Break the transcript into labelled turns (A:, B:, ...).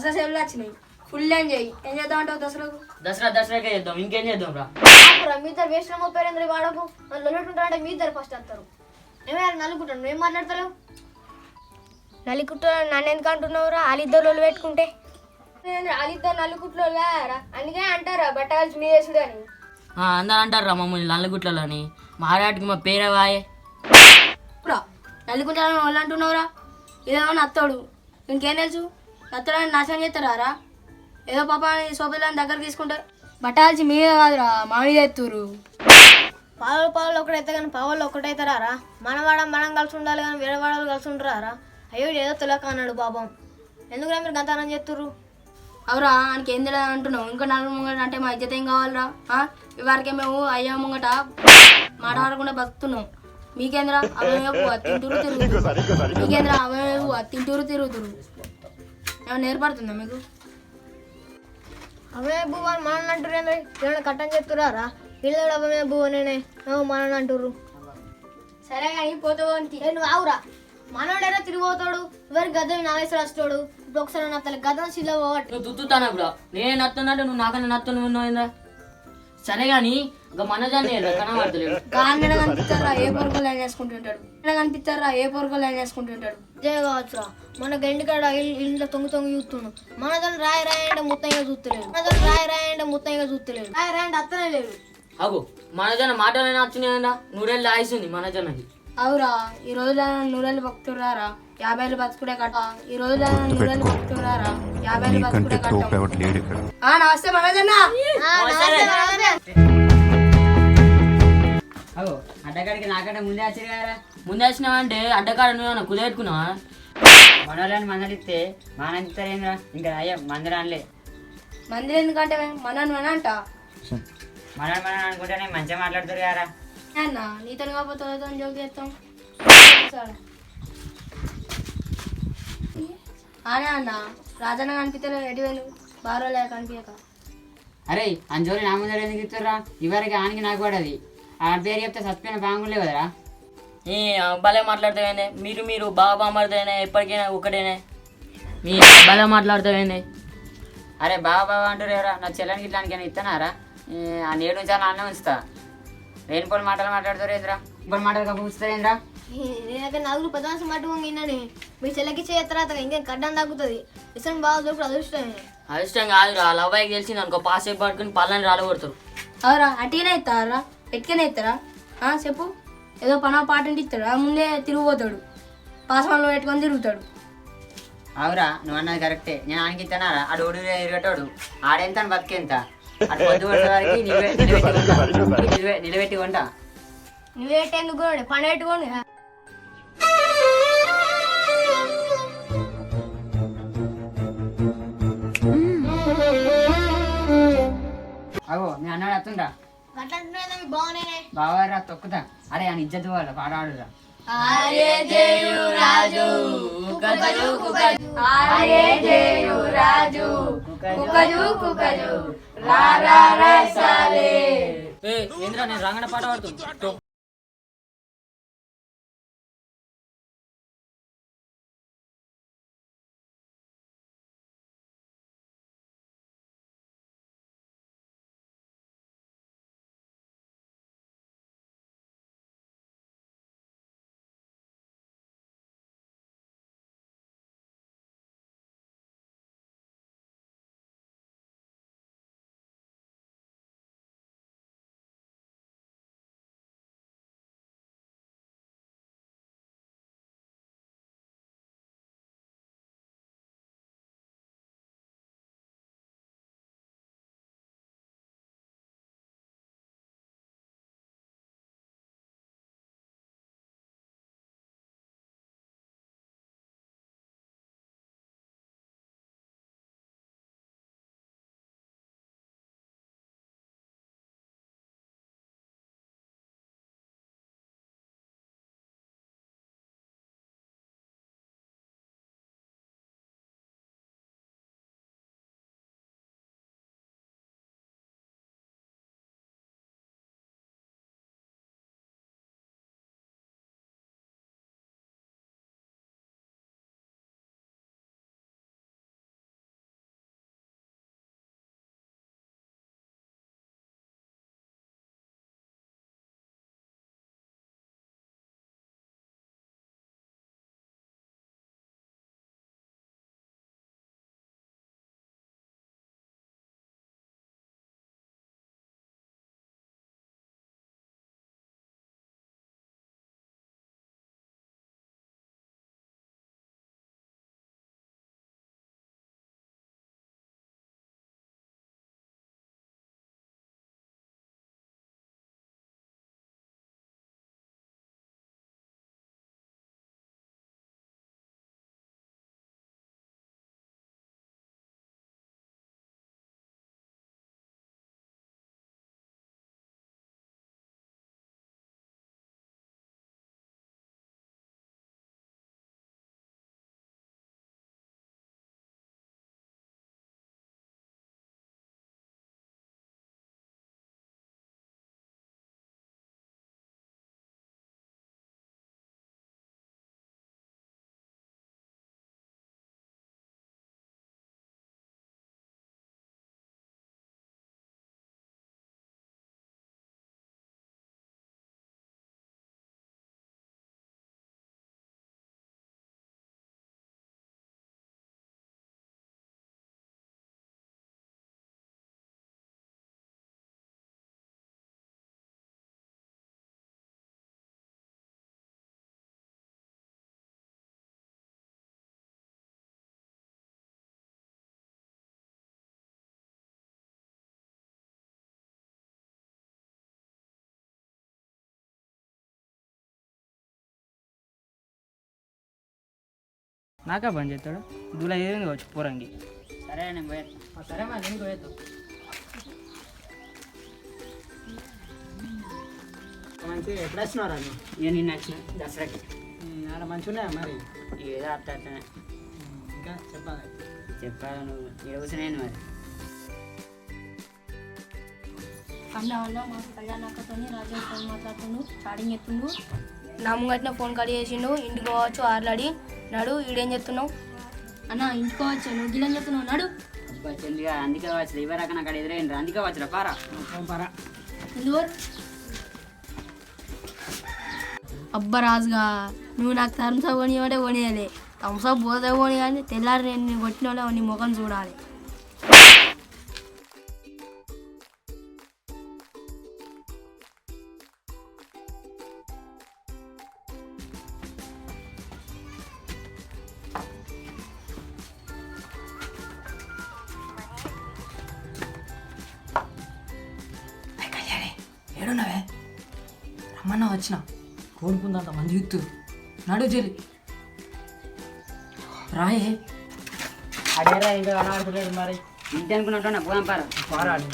A: దసరా సేవలు వచ్చినాయి. Full enjoy ఏం చేద్దాం అంటావు దసరాకు?
B: దసరా దసరాకే చేద్దాం. ఇంకేం చేద్దాం రా?
C: ఆపురా, మీ ఇద్దరు వేసిన పేరేంద్ర వాడకు? వాళ్ళు లొల్లటుంటారంటే మీ ఇద్దరు ఫస్ట్ వస్తారు ఏమైనా నలుగుంటాను ఏం మాట్లాడతారు
A: నలుగుట్ట నన్ను ఎందుకు అంటున్నావురా? వాళ్ళిద్దరు రోజులు పెట్టుకుంటే. వాళ్ళిద్దరు నలుగుట్లో లేరా అందుకే అంటారా బట్ట కలిసి మీ చేసుడు అని.
B: ఆ, అందరూ అంటారు రా మమ్మల్ని నల్లగుట్లలో అని మారాటికి మా పేరే వాయే.
A: ఇప్పుడు నలుగుంటారని వాళ్ళు అంటున్నావురా? ఇదేమన్నా అత్తోడు ఇంకేం తెలుసు? అత్తోడని నాశనం చేస్తారా ఏదో పాప సోపదని దగ్గర తీసుకుంటారు బట్టాల్సి మీద కాదురా మా మీద ఎత్తురు
C: పాలు పాలు ఒకటైతే కానీ పావులు ఒకటైతారా రా మన వాడ మనం కలిసి ఉండాలి కానీ వేరే వాడలు కలిసి ఉంటారా అయ్యో ఏదో తెలియక అన్నాడు పాపం. ఎందుకురా మీరు గంతానం చేస్తుర్రు?
A: అవురా ఆయనకి ఏం తెలియదు అంటున్నావు. ఇంకా నలుగురు ముంగట అంటే మా ఇజ్జత ఏం కావాలరా? ఇవరకే మేము అయ్యా ముంగట మాట్లాడకుండా బతుకుతున్నాం. మీకేంద్రా? అవయపు తింటూరు తిరుగుతురు మీకేంద్రా? అవయపు తింటూరు తిరుగుతురు నేర్పడుతుందా మీకు?
C: అవే బువ్వ మనల్ని అంటారు ఏమైనా కట్టని చెప్తురారా వీళ్ళు కూడా అవే బువ్వ నేనే. మనల్ని అంటుర్రు.
A: సరే కానీ పోతావు
C: నువ్వు ఆవురా. మనోడైనా తిరిగిపోతాడు. ఎవరికి గద్ద నాగేశ్వర వస్తాడు ఇప్పుడు ఒకసారి నా తల్లి గద్ద శిల పోవట్టు.
B: నువ్వు తుత్తుతానా బ్రో నేనే నత్తున్నట్టు నువ్వు నాకన్నా నత్తును ఉన్నాయిందా సరే కానీ
A: గాన్న కనిపిస్తారా ఏ పొరకలు లైన్ చేసుకుంటుంటాడు కనిపిస్తారా ఏ పొరకలు లైన్ చేసుకుంటుంటాడు
C: జయ కావచ్చురా మన గండికాడ ఇల్లు తొంగి తొంగి చూస్తున్నాం మన దాన్ని రాయి రాయి అంటే మొత్తంగా చూస్తలేడు మన దాన్ని రాయి రాయి అంటే మొత్తంగా చూస్తలేడు రాయి రాయి అంటే అత్తనే లేడు
B: అగు మనజన మాటలైనా వచ్చినాయందా నూరేళ్ళు ఆయుస్తుంది మనజనకి
A: అవురా ఈ రోజుల నూరేళ్ళు భక్తురారా యాభైలు బతుకుడే కట్ట. ఈ రోజుల నూరేళ్ళు భక్తురారా యాభైలు బతుకుడే కట్ట. ఆ నమస్తే మనోజన్న
B: అగో అడ్డకాడికి నాకంటే ముందే వచ్చారు కదా ముందే వచ్చినావంటే అడ్డకాడ నువ్వు కుదేట్టుకున్నావా?
D: మనోళ్ళని మందలిస్తే మానందిస్తారు ఏంద్రా ఇంకా అయ్యా మందరాన్లే.
A: మందిరం ఎందుకంటే మనని మన అంట.
D: మనోడు మనం అనుకుంటేనే మంచిగా మాట్లాడుతారు కదా
A: అన్న నీతో కాకపోతే జోక్ చేస్తాం. అనే అన్న రాజన్న కనిపించలేదు ఎటు వేలు బారోలే కనిపించక
D: అరే అంజోరి నా ముందర ఎందుకు ఇస్తారా ఇవరికి ఆనికి నాకు పడది. పేరు చెప్తే సత్యమైన బాగుండలే కదరా.
B: ఈ భలే మాట్లాడతావేంది. మీరు మీరు బాగా బామాడతానే ఎప్పటికైనా ఒకటేనే. మీ భలే మాట్లాడతావేంది.
D: అరే బాబా బాబా అంటారు ఎవరా? నా చెల్లనికి ఇట్లానికి ఏమైనా ఇస్తున్నారా ఈ, ఆ నేడు నుంచి అలా అన్నే ఉంచుతా. రేణుపోలు మాటలు మాట్లాడుతారు ఏంద్రా? ఇప్పుడు మాటలు కప్పు ఉంచుతారు ఏంద్రా?
C: నేనైతే నలుగురు పెద్ద మాట విన్నాను. మీ చెల్లెకి చేయ తర్వాత ఇంకేం కడ్డం తగ్గుతుంది. ఇసలు బాగా దొరుకుతుంది అదృష్టమే.
B: అదిష్టం కాదురా. లవ్వాయికి తెలిసింది అనుకో పాస్ అయిపోయి పట్టుకుని పళ్ళని రాలగొడతారు
A: అవురా అటీనే ఇస్తారా? ఎట్కనే ఇస్తారా ఆ, చెప్పు. ఏదో పనా పాట అంటే ఇస్తాడు. ఆ ముందే తిరిగిపోతాడు. పాస్వాన్లో పెట్టుకొని తిరుగుతాడు.
D: అవురా నువ్వు అన్నది కరెక్టే. నేను ఆనికి ఇస్తానారా ఆడు ఓడి ఇరగటోడు ఆడెంత బతికెంత అటు పొద్దు వారికి నిలబెట్టి నిలబెట్టి కొంటా.
A: నువ్వేటెందుకు పని పెట్టుకోండి
D: అగో మీ అన్నాడు
C: బాగున్నాయి
D: బావారా తొక్కుతా. అరే అని ఇజ్జత్ వాళ్ళ పాడాడురా.
B: ఏ ఏంద్రా నేను రంగన పాట పాడుతుంది
E: నాకా పని చేస్తాడు? దూల ఏరింది కావచ్చు పోరంగి.
D: సరే నేను పోయేస్తా
E: సరే మరి నేను పోయేద్దాం. మంచిగా ఎప్పుడు వచ్చినారా
D: ఇక నిన్న వచ్చిన. దసరాకి.
E: ఆడ మంచిగా ఉన్నాయా మరి?
D: ఏదో అట్లా అట్లనే
E: ఇంకా చెప్పాలి.
D: చెప్పాలి నువ్వు. కూర్చునేది మరి
A: అన్న అన్న మాకు కళ్యాణ్ అక్కతో రాజు ఫోన్ మాట్లాడుతుండు స్టార్టింగ్ చెప్తుండు నా ముంగట్న ఫోన్ కడి చేసిండు ఇంటికి పోవచ్చు ఆర్లాడి. నడు ఈడేం చెప్తున్నావు అన్న ఇంటికి పోవచ్చు నువ్వు గిలని చెప్తున్నావు నడు.
D: అందుకే వచ్చి ఇవరాక నాకు అక్కడ ఎదురైంది అందుకే వచ్చిరా పారా.
E: పరా.
A: అబ్బా రాజుగా నువ్వు నాకు థమ్సప్ కొనివ్వడే కొనియాలి థమ్సప్ పోతే కొని కానీ తెల్లారి నేను కొట్టిన వాళ్ళ నీ ముఖం చూడాలి.
E: ఏడున్నావే? రమ్మన్నా వచ్చిన. కోరుకుందంత మంది యూత్ నడు చెల్లి రాయే.
D: అడేరా ఇంకా కనబడుతున్నాడు మరి. ఇంటి అనుకున్నట్టు పోదాం పారా.
E: పారాడు.